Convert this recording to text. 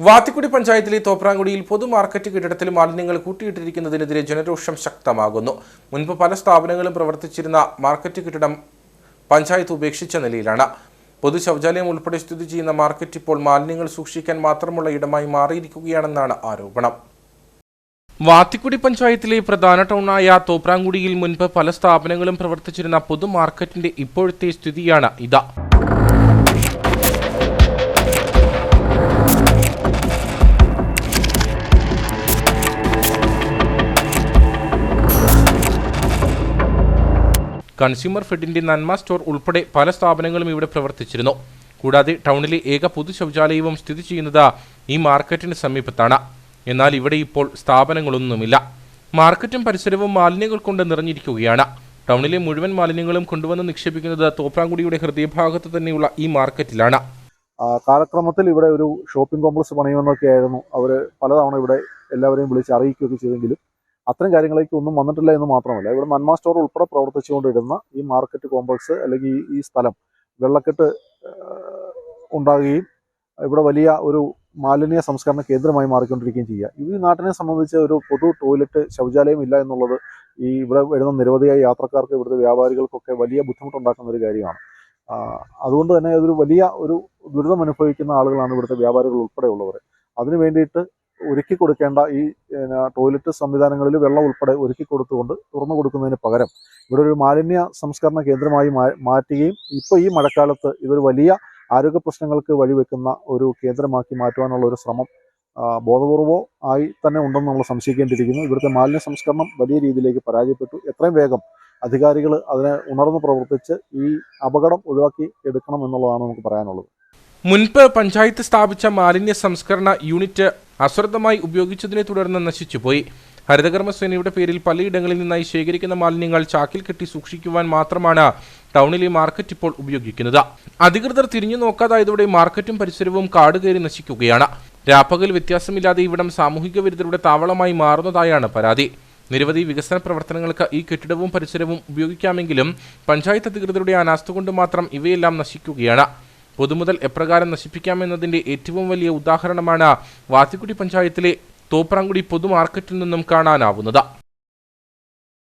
വാത്തിക്കുടി പഞ്ചായത്തിലെ തോപ്രാങ്കുടിയിൽ പൊതുമാർക്കറ്റ് കെട്ടിടത്തിൽ മാലിന്യങ്ങൾ കൂട്ടിയിട്ടിരിക്കുന്നതിനെതിരെ ജനരോഷം ശക്തമാകുന്നു. മുൻപ് പല സ്ഥാപനങ്ങളും പ്രവർത്തിച്ചിരുന്ന മാർക്കറ്റ് കെട്ടിടം പഞ്ചായത്ത് ഉപേക്ഷിച്ച നിലയിലാണ്. പൊതു ശൗചാലയം ഉൾപ്പെടെ സ്ഥിതി ചെയ്യുന്ന മാർക്കറ്റ് ഇപ്പോൾ മാലിന്യങ്ങൾ സൂക്ഷിക്കാൻ മാത്രമുള്ള ഇടമായി മാറിയിരിക്കുകയാണെന്നാണ് ആരോപണം. വാത്തിക്കുടി പഞ്ചായത്തിലെ പ്രധാന ടൗണായ തോപ്രാങ്കുടിയിൽ മുൻപ് പല സ്ഥാപനങ്ങളും പ്രവർത്തിച്ചിരുന്ന പൊതു മാർക്കറ്റിന്റെ ഇപ്പോഴത്തെ സ്ഥിതിയാണ് ഇത്. കൺസ്യൂമർ ഫെഡിന്റെ നന്മ സ്റ്റോർ ഉൾപ്പെടെ പല സ്ഥാപനങ്ങളും ഇവിടെ പ്രവർത്തിച്ചിരുന്നു. കൂടാതെ ടൗണിലെ ഏക പൊതു ശൗചാലയവും സ്ഥിതി ചെയ്യുന്നത് ഈ മാർക്കറ്റിന് സമീപത്താണ്. എന്നാൽ ഇവിടെ ഇപ്പോൾ സ്ഥാപനങ്ങളൊന്നുമില്ല. മാർക്കറ്റും പരിസരവും മാലിന്യങ്ങൾ കൊണ്ട് നിറഞ്ഞിരിക്കുകയാണ്. ടൗണിലെ മുഴുവൻ മാലിന്യങ്ങളും കൊണ്ടുവന്ന് നിക്ഷേപിക്കുന്നത് തോപ്രാങ്കുടിയുടെ ഹൃദയഭാഗത്ത് തന്നെയുള്ള ഈ മാർക്കറ്റിലാണ്. കാലക്രമത്തിൽ ഇവിടെ ഒരു ഷോപ്പിംഗ് കോംപ്ലക്സ് പണിയുമെന്നൊക്കെ ആയിരുന്നു അവർ പലതവണ ഇവിടെ എല്ലാവരെയും വിളിച്ച് അറിയിക്കുകയൊക്കെ ചെയ്തെങ്കിലും അത്തരം കാര്യങ്ങളേക്ക് ഒന്നും വന്നിട്ടില്ല എന്ന് മാത്രമല്ല. ഇവിടെ നന്മ സ്റ്റോർ ഉൾപ്പെടെ പ്രവർത്തിച്ചുകൊണ്ടിരുന്ന ഈ മാർക്കറ്റ് കോംപ്ലക്സ് അല്ലെങ്കിൽ ഈ- സ്ഥലം വെള്ളക്കെട്ട് ഉണ്ടാകുകയും ഇവിടെ വലിയ ഒരു മാലിന്യ സംസ്കരണ കേന്ദ്രമായി മാറിക്കൊണ്ടിരിക്കുകയും ചെയ്യുക. ഈ നാട്ടിനെ സംബന്ധിച്ച് ഒരു പൊതു ടോയ്ലറ്റ് ശൗചാലയം ഇല്ല എന്നുള്ളത് ഈ ഇവിടെ വരുന്ന നിരവധിയായ യാത്രക്കാർക്ക് ഇവിടുത്തെ വ്യാപാരികൾക്കൊക്കെ വലിയ ബുദ്ധിമുട്ടുണ്ടാക്കുന്ന ഒരു കാര്യമാണ്. അതുകൊണ്ട് തന്നെ അതൊരു വലിയ ഒരു ദുരിതം അനുഭവിക്കുന്ന ആളുകളാണ് ഇവിടുത്തെ വ്യാപാരികൾ ഉൾപ്പെടെയുള്ളവർ. അതിനു വേണ്ടിയിട്ട് ഒരുക്കി കൊടുക്കേണ്ട ഈ ടോയ്ലറ്റ് സംവിധാനങ്ങളിൽ വെള്ളം ഉൾപ്പെടെ ഒരുക്കി കൊടുത്തുകൊണ്ട് തുറന്നു കൊടുക്കുന്നതിന് പകരം ഇവിടെ ഒരു മാലിന്യ സംസ്കരണ കേന്ദ്രമായി മാറ്റുകയും ഇപ്പോൾ ഈ മഴക്കാലത്ത് ഇതൊരു വലിയ ആരോഗ്യ പ്രശ്നങ്ങൾക്ക് വഴിവെക്കുന്ന ഒരു കേന്ദ്രമാക്കി മാറ്റുവാനുള്ള ഒരു ശ്രമം ബോധപൂർവോ ആയി തന്നെ ഉണ്ടെന്ന് നമ്മൾ സംശയിക്കേണ്ടിയിരിക്കുന്നു. ഇവിടുത്തെ മാലിന്യ സംസ്കരണം വലിയ രീതിയിലേക്ക് പരാജയപ്പെട്ടു. എത്രയും വേഗം അധികാരികൾ അതിനെ ഉണർന്ന് പ്രവർത്തിച്ച് ഈ അപകടം ഒഴിവാക്കി എടുക്കണം എന്നുള്ളതാണ് നമുക്ക് പറയാനുള്ളത്. മുൻപ് പഞ്ചായത്ത് സ്ഥാപിച്ച മാലിന്യ സംസ്കരണ യൂണിറ്റ് അശ്രദ്ധമായി ഉപയോഗിച്ചതിനെ തുടർന്ന് നശിച്ചുപോയി. ഹരിതകർമ്മസേനയുടെ പേരിൽ പലയിടങ്ങളിൽ നിന്നായി ശേഖരിക്കുന്ന മാലിന്യങ്ങൾ ചാക്കിൽ കെട്ടി സൂക്ഷിക്കുവാൻ മാത്രമാണ് ടൗണിലെ മാർക്കറ്റ് ഇപ്പോൾ ഉപയോഗിക്കുന്നത്. അധികൃതർ തിരിഞ്ഞു നോക്കാതായതോടെ മാർക്കറ്റും പരിസരവും കാട് കയറി നശിക്കുകയാണ്. രാപ്പകൽ വ്യത്യാസമില്ലാതെ ഇവിടം സാമൂഹിക വിരുദ്ധരുടെ താവളമായി മാറുന്നതായാണ് പരാതി. നിരവധി വികസന പ്രവർത്തനങ്ങൾക്ക് ഈ കെട്ടിടവും പരിസരവും ഉപയോഗിക്കാമെങ്കിലും പഞ്ചായത്ത് അധികൃതരുടെ അനാസ്ഥ കൊണ്ട് മാത്രം ഇവയെല്ലാം നശിക്കുകയാണ്. പൊതുമുതൽ എപ്രകാരം നശിപ്പിക്കാമെന്നതിന്റെ ഏറ്റവും വലിയ ഉദാഹരണമാണ് വാത്തിക്കുടി പഞ്ചായത്തിലെ തോപ്രാങ്കുടി പൊതുമാർക്കറ്റിൽ നിന്നും കാണാനാവുന്നത്.